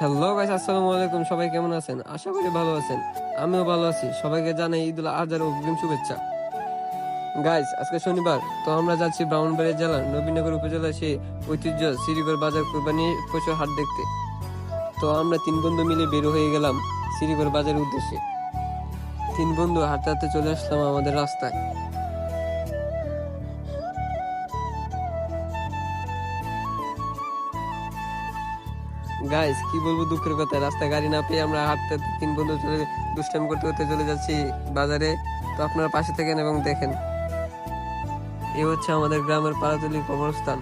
Hello guys আসসালামু আলাইকুম। সবাই কেমন আছেন? আশা করি ভালো আছেন। আমিও ভালো আছি। সবাইকে জানাই ঈদ উল আজহার অগ্রিম শুভেচ্ছা। গাইস আজকে শনিবার, তো আমরা যাচ্ছি ব্রাহ্মণবাড়িয়া জেলার নবীনগর উপজেলা সেই ঐতিহ্য শ্রীগড় বাজার কোরবানি পশু হাট দেখতে। তো আমরা তিন বন্ধু মিলে বের হয়ে গেলাম শ্রীগড় বাজারের উদ্দেশ্যে। তিন বন্ধু হাঁটতে হাঁটতে চলে আসলাম আমাদের রাস্তায়। গাইস কি বলব দুঃখের কথা? রাস্তায় গাড়ি না পেয়ে আমরা হাঁটতে তিন বন্ধু চলে দুষ্টাম করতে করতে চলে যাচ্ছি বাজারে। তো আপনারা পাশে থাকেন এবং দেখেন। এ হচ্ছে আমাদের গ্রামের পাড়াতলি কবরস্থান।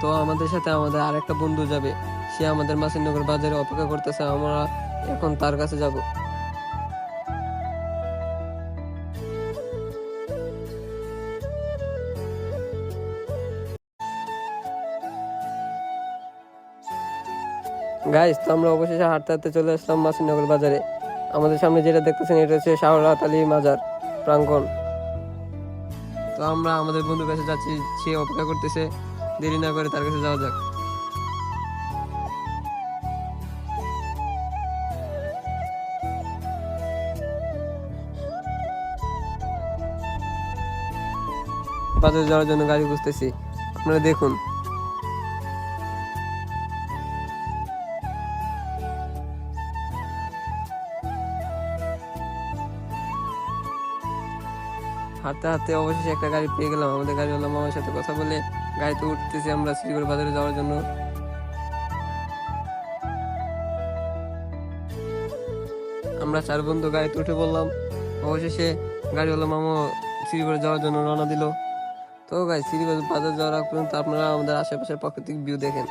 তো আমাদের সাথে আমাদের আরেকটা বন্ধু যাবে। সে আমাদের মাসিনগর বাজারে অপেক্ষা করতেছে, আমরা এখন তার কাছে যাব। গাইস তো আমরা অবশেষে হাঁটতে হাঁটতে চলে আসলাম মাসিনগর বাজারে। আমাদের সামনে যেটা দেখতেছেন, এটা হচ্ছে শাহরাত আলী মাজার প্রাঙ্গণ। তো আমরা আমাদের বন্ধুর কাছে যাচ্ছি, সে অপেক্ষা করতেছে, দেরি না করে তার কাছে যাওয়া যাক। বাজারে যাওয়ার জন্য গাড়ি খুঁজতেছি। আপনারা দেখুন। হাঁটতে হাঁটতে অবশেষে একটা গাড়ি পেয়ে গেলাম। আমাদের গাড়িওয়ালা মামার সাথে কথা বলে গাড়িতে উঠতেছি আমরা শ্রীগড় বাজারে যাওয়ার জন্য। আমরা চার বন্ধু গাড়িতে উঠে বললাম অবশেষে গাড়িওয়ালা মামা শ্রীগড় যাওয়ার জন্য রওনা দিল। তো গাই শ্রীগড় বাজার যাওয়ার পর্যন্ত আপনারা আমাদের আশেপাশের প্রাকৃতিক ভিউ দেখেন।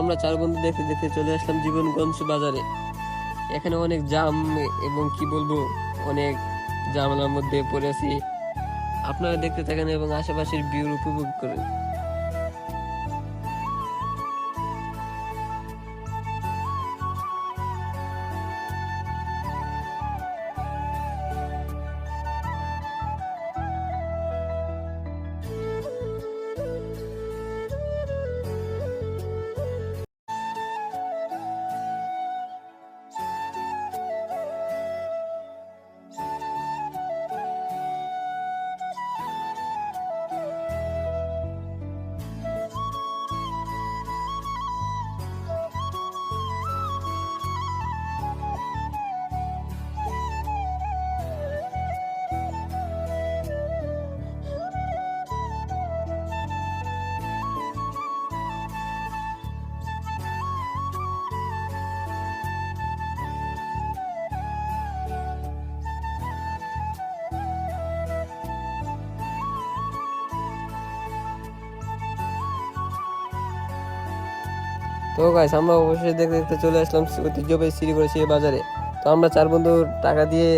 আমরা চার বন্ধু দেখতে দেখতে চলে আসলাম জীবনগঞ্জ বাজারে। এখানে অনেক জাম এবং কি বলব, অনেক জামালার মধ্যে পড়ে আছি। আপনারা দেখতে থাকেন এবং আশেপাশের ভিউ উপভোগ করেন। তো গাইস আমরা অবশ্যই দেখতে দেখতে চলে আসলাম ঐতিহ্যবাহী শ্রীগড় সেই বাজারে। তো আমরা চার বন্ধু টাকা দিয়ে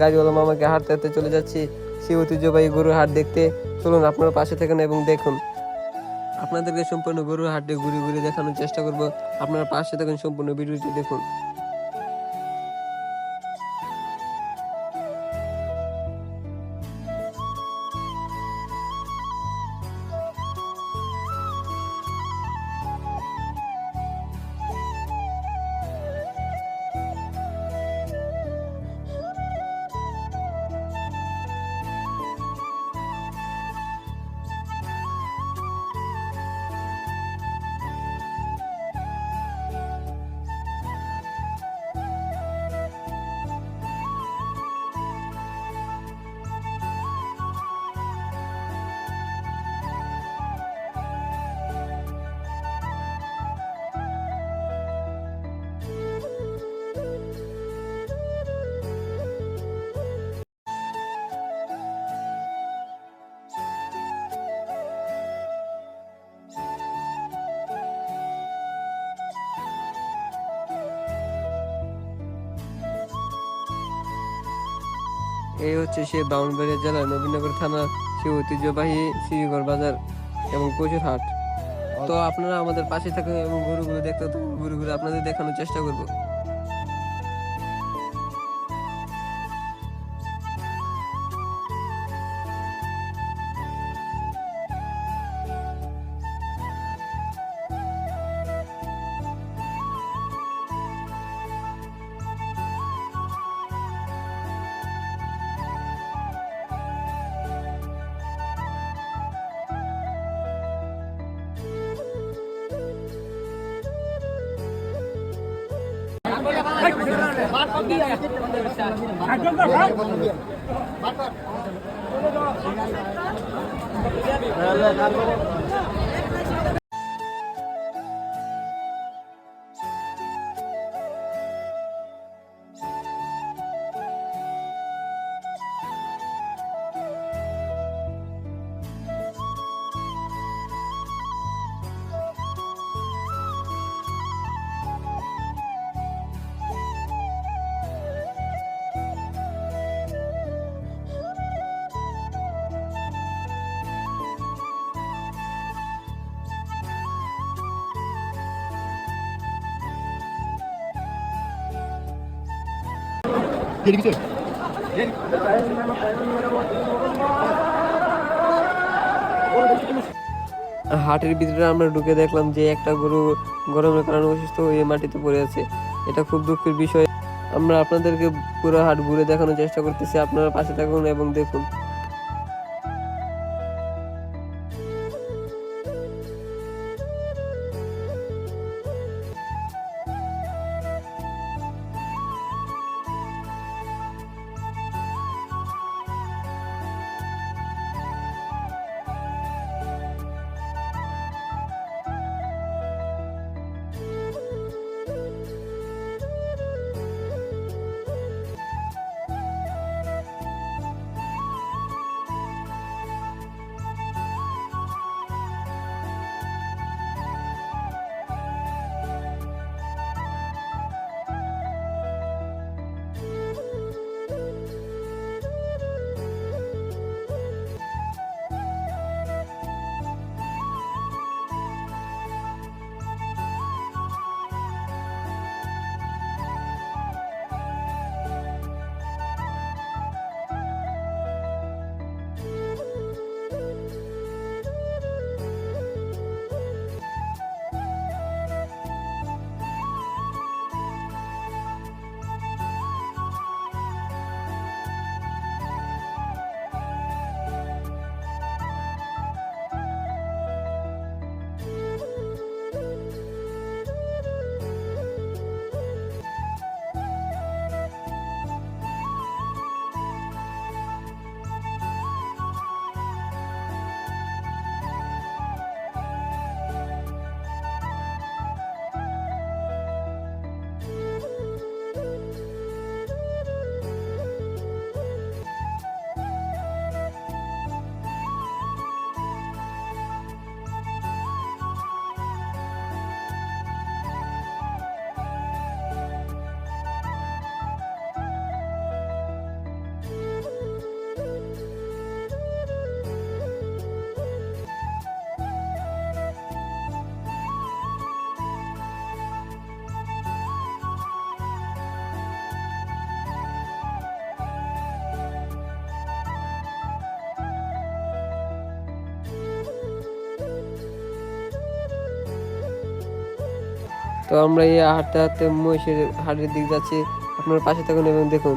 গাড়িওয়ালা মামাকে হাঁটতে হাঁটতে চলে যাচ্ছি সেই ঐতিহ্যবাহী গরুর হাট দেখতে। চলুন, আপনারা পাশে থাকেন এবং দেখুন। আপনাদেরকে সম্পূর্ণ গরুর হাটে ঘুরে ঘুরে দেখানোর চেষ্টা করব। আপনারা পাশে থাকেন, সম্পূর্ণ ভিডিওটি দেখুন। এই হচ্ছে সে ব্রাহ্মণবাড়িয়া জেলার নবীনগর থানা সে ঐতিহ্যবাহী শ্রীগড় বাজার এবং কচুর হাট। তো আপনারা আমাদের পাশে থাকুন এবং গরুগুলো দেখতে গরুগুলো আপনাদের দেখানোর চেষ্টা করব। Gracias. হাটের ভিতরে আমরা ঢুকে দেখলাম যে একটা গরু গরমের কারণে অসুস্থ হয়ে মাটিতে পড়ে আছে। এটা খুব দুঃখের বিষয়। আমরা আপনাদেরকে পুরো হাট ঘুরে দেখানোর চেষ্টা করতেছি। আপনারা পাশে থাকুন এবং দেখুন। তো আমরা এই হাঁটতে হাঁটতে মহিষের হাটের দিক যাচ্ছি। আপনার পাশে থাকুন এবং দেখুন।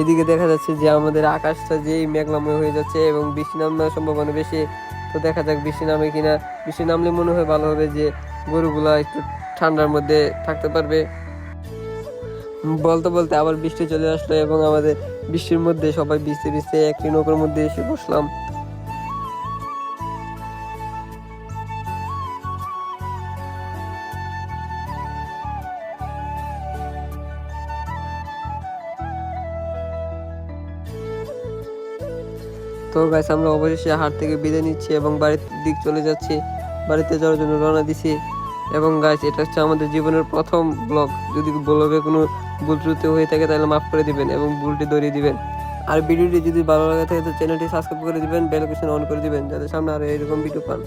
এদিকে দেখা যাচ্ছে যে আমাদের আকাশটা যেই মেঘলাময় হয়ে যাচ্ছে এবং বৃষ্টি নামার সম্ভাবনা বেশি, তো দেখা যাক বৃষ্টি নামে কিনা। বৃষ্টি নামলে মনে হয় ভালো হবে যে গরুগুলা একটু ঠান্ডার মধ্যে থাকতে পারবে। বলতে বলতে আবার বৃষ্টি চলে আসলো এবং আমাদের বৃষ্টির মধ্যে সবাই ভিজতে ভিজতে একটি নৌকার মধ্যে এসে বসলাম। তো গাইস আমরা অবশেষে হাট থেকে বিদায় নিচ্ছি এবং বাড়ির দিক চলে যাচ্ছি। বাড়িতে যাওয়ার জন্য রওনা দিছি। এবং গাইস এটা হচ্ছে আমাদের জীবনের প্রথম ব্লগ যদি ব্লগে কোনো ভুল ত্রুটি হয়ে থাকে, তাহলে মাফ করে দিবেন এবং ভুলটি ধরিয়ে দিবেন। আর ভিডিওটি যদি ভালো লাগে থাকে, তো চ্যানেলটি সাবস্ক্রাইব করে দিবেন বেল অন করে দিবেন, যাতে সামনে আরও এরকম ভিডিও পান।